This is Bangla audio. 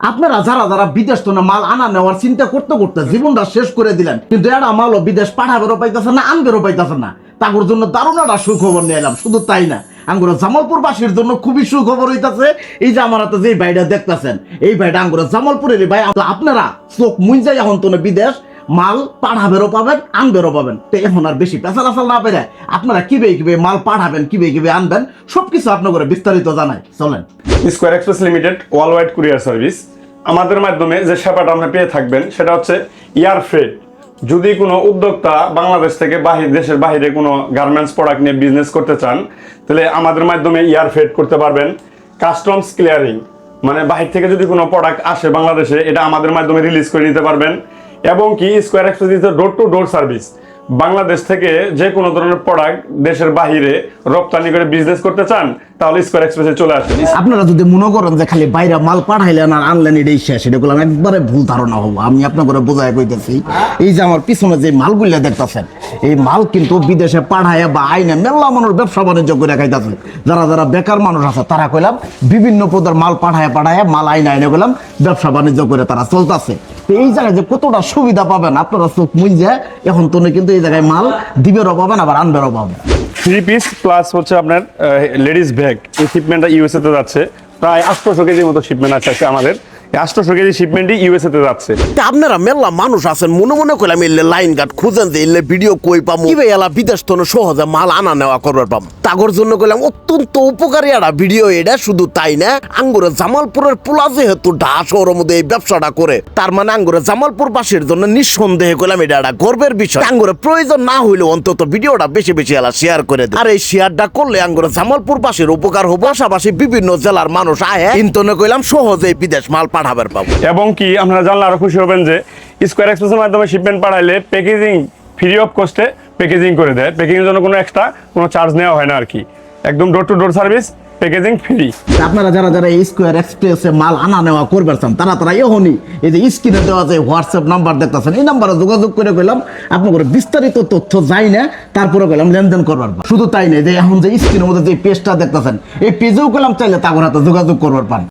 আপনারা যারা যারা বিদেশ তো না, মাল আনা নেওয়ার চিন্তা করতে করতে জীবনটা শেষ করে দিলেন। কিন্তু এরা মালও বিদেশ পাঠাবেরও পাইতেছে না, আনবেরও পাইতেছে না। তাগর জন্য দারুণ একটা সুখবর নিয়ে এলাম, শুধু তাই না। আঙ্গুর জামালপুরবাসীর জন্য খুবই সুখবর হইতাছে, এই যে আমার যে ভাইটা দেখতেছেন, এই ভাইটা আঙ্গুর জামালপুরের ভাই আপনারা চোখ মুঞ্জাই এখন তো না বিদেশ মাল পাঠাবেরও পাবেন, আনবেরও পাবেন। তো এখন আর বেশি পেশাল আসাল না পেরে আপনারা কিবে কিবে মাল পাঠাবেন, কিবে কিবে আনবেন, সবকিছু আপনার বিস্তারিত জানাই। চলেন। Square Express Limited world wide courier service আমাদের মাধ্যমে যে সেবাটা আপনি পেয়ে থাকবেন, সেটা হচ্ছে ইয়ার ফ্রেড যদি কোনো উদ্যোক্তা বাংলাদেশ থেকে বাহির দেশের বাইরে কোনো গার্মেন্টস প্রোডাক্ট নিয়ে বিজনেস করতে চান, তাহলে আমাদের মাধ্যমে ইয়ার ফ্রেড করতে পারবেন। কাস্টমস ক্লিয়ারিং মানে বাহির থেকে যদি কোনো প্রোডাক্ট আসে বাংলাদেশে, এটা আমাদের মাধ্যমে রিলিজ করে নিতে পারবেন। এবং কি স্কোয়ার এক্সপ্রেস দিচ্ছে door to door service Bangladesh থেকে যে কোনো ধরনের প্রোডাক্ট দেশের বাহিরে রপ্তানি করে বিজনেস করতে চান তাহলে স্কোয়ার এক্সপ্রেসে চলে আসেন আপনারা যদি মনে করেন যে খালি বাইরে মাল পাঠাইলেন আর আনলেন এটাই শেষ, এটা করলাম একবারে ভুল ধারণা হব। আমি আপনার করে বোঝাই কইতেছি, এই যে আমার পিছনে যে মালগুলা দেখতেছেন, এই মাল কিন্তু বিদেশে পাঠায় বা আইনে মেলা মানুষ ব্যবসা বাণিজ্য করে খাইতেছে। যারা যারা বেকার মানুষ আছে, তারা কইলাম, বিভিন্ন পদের মাল পাঠায় পাঠায় মাল আইনে আইনে গেলাম ব্যবসা বাণিজ্য করে তারা চলতেছে। এই জায়গায় যে কতটা সুবিধা পাবেন, আপনারা চোখ মুঞ্জে এখন তো কিন্তু এই জায়গায় মাল দিবেরও পাবেন, আবার আনবেরও পাবেন। থ্রি পিস প্লাস হচ্ছে আপনার লেডিস ব্যাগ এই শিপমেন্টটা ইউএসএ তে যাচ্ছে। প্রায় আটশো কেজির মতো শিপমেন্ট আছে আমাদের। আটশোশো শিপমেন্টই যাচ্ছে। আপনারা মেলা মানুষ আছেন, মনে মনে করলাম লাইন গার্ড খুঁজেন যে ভিডিও কই কি এলা বিদেশ তো সহজে মাল আনা নেওয়া করবার পাম। তাগর জন্য অত্যন্ত উপকারী ভিডিও এটা শুধু তাই না, আঙ্গুরে জামালপুরের পোলা যেহেতু ঢা শহরের মধ্যে এই ব্যবসাটা করে, তার মানে আঙ্গুরে জামালপুর বাসীর জন্য নিঃসন্দেহে কইলাম এটা একটা গর্বের বিষয়। আঙ্গুরে প্রয়োজন না হইলে অন্তত ভিডিওটা বেশি বেশি এলা শেয়ার করে আর এই শেয়ারটা করলে আঙ্গুরে জামালপুর বাসীর উপকার হব। পাশাপাশি বিভিন্ন জেলার মানুষ আয় ইন্তনে কইলাম সহজেই বিদেশ মাল পাঠাবার পাবো। এবং কি আপনারা জানলে আরও খুশি হবেন যে স্কোয়ার এক্সপ্রেসের মাধ্যমে শিপমেন্ট পাঠাইলে প্যাকেজিং ফ্রি অফ কস্টে প্যাকেজিং করে দেয়। প্যাকেজিং জন্য কোনো এক্সট্রা কোনো চার্জ নেওয়া হয় না আর কি। একদম door to door service packaging free আপনারা যারা যারা এই স্কোয়ার এক্সপ্রেসে মাল আনা নেওয়া করবেন তারা তারা এখনই এই যে স্ক্রিনে দেওয়া যে হোয়াটসঅ্যাপ নাম্বার দেখতেছেন এই নাম্বারে যোগাযোগ করে কইলাম আপনার বিস্তারিত তথ্য যাই না তারপরে কইলাম লেনদেন করবার। শুধু তাই নেই যে এখন যে স্ক্রিনের মধ্যে যে পেজটা দেখতেছেন এই পেজেও কইলাম চাইলে তাগর হাতে যোগাযোগ করবার পান।